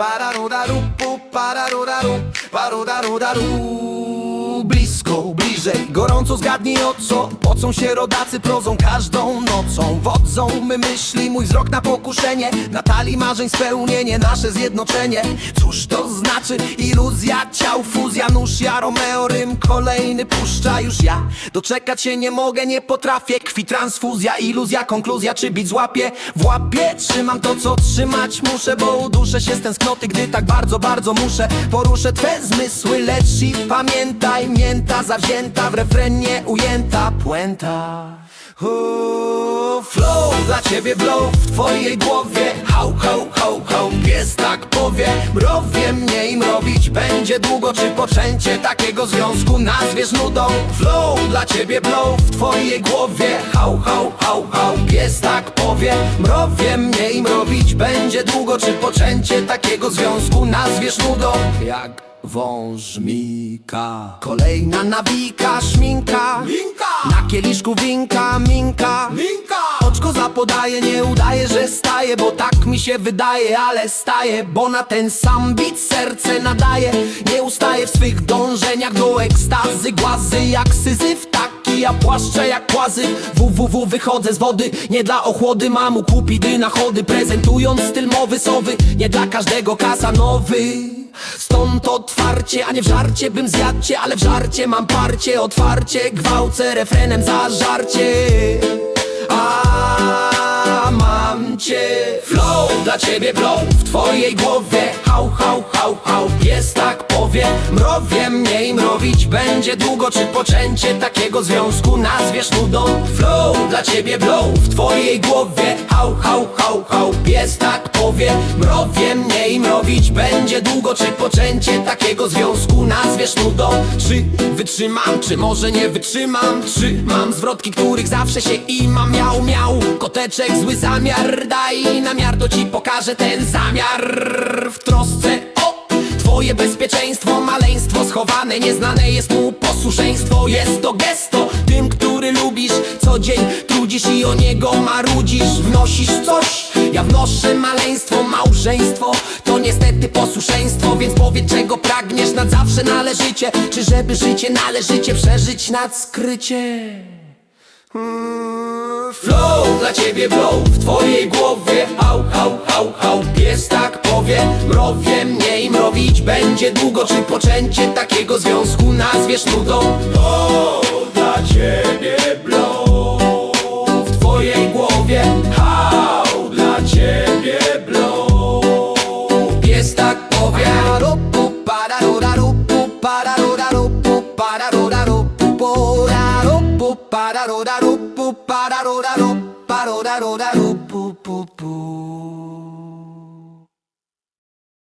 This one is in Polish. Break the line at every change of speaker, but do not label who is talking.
Pararuraru, pararuraru, pararuraru Bliżej, gorąco zgadnij o co Pocą się rodacy prozą każdą nocą. Wodzą my myśli, mój wzrok na pokuszenie. Na talii marzeń spełnienie, nasze zjednoczenie. Cóż to znaczy? Iluzja ciał, fuzja Nóż ja, Romeo, Rym, kolejny puszcza już ja. Doczekać się nie mogę, nie potrafię. Kwi transfuzja, iluzja, konkluzja Czy bit złapie? W łapie trzymam to co trzymać muszę Bo uduszę się z tęsknoty, gdy tak bardzo, bardzo muszę. Poruszę twe zmysły, lecz i pamiętaj Mięta zawzięta, w refrenie ujęta puenta. Uuu, Flow dla ciebie blow w twojej głowie. Hał, hał, hał, hał, pies tak powie. Mrowie mnie i mrowić będzie długo. Czy poczęcie takiego związku nazwiesz nudą? Flow dla ciebie blow w twojej głowie. Hał, hał, hał, hał, pies tak powie. Mrowie mnie i mrowić będzie długo. Czy poczęcie takiego związku nazwiesz nudą? Jak wąż mika Kolejna nawika, szminka
Minka!
Na kieliszku winka, minka
Minka!
Oczko zapodaje, nie udaje, że staje Bo tak mi się wydaje, ale staje Bo na ten sam bit serce nadaje Nie ustaje w swych dążeniach do ekstazy Głazy jak syzyf, taki ja płaszczę jak płazy. Www wychodzę z wody, nie dla ochłody. Mam u kupidy na chody, prezentując styl mowy sowy. Nie dla każdego kasa nowy. Stąd otwarcie, a nie w żarcie bym zjadł cię Ale w żarcie mam parcie, otwarcie Gwałcę refrenem za żarcie. A dla ciebie blow w twojej głowie Hał, hał, hał, hał, pies tak powie Mrowie mnie i mrowić będzie długo. Czy poczęcie takiego związku nazwiesz nudą? Flow dla ciebie blow w twojej głowie Hał, hał, hał, hał, pies tak powie Mrowie mnie i mrowić będzie długo. Czy poczęcie takiego związku nazwiesz nudą? Czy wytrzymam, czy może nie wytrzymam? Czy mam zwrotki, których zawsze się imam? Miał, miał, koteczek, zły zamiar. Daj to ci pokażę ten zamiar. W trosce o Twoje bezpieczeństwo, maleństwo schowane Nieznane jest mu posłuszeństwo. Jest to gesto tym, który lubisz Co dzień. Trudzisz i o niego marudzisz. Wnosisz coś, ja wnoszę maleństwo Małżeństwo. To niestety posłuszeństwo Więc powiedz czego pragniesz. Nad zawsze należycie. Czy żeby życie należycie przeżyć nad skrycie Flow dla ciebie blow w twojej głowie. Hał, hał, hał, hał, pies tak powie Mrowie mnie i mrowić będzie długo. Czy poczęcie takiego związku nazwiesz nudą?
To dla ciebie blow
W twojej głowie.
Hał dla ciebie blow.
Pies tak powie. Pararurarupu, pararurarupu, pararurarupu, porarupu, pararurarupu, paroraro, paroraro, paroraro, paroraro,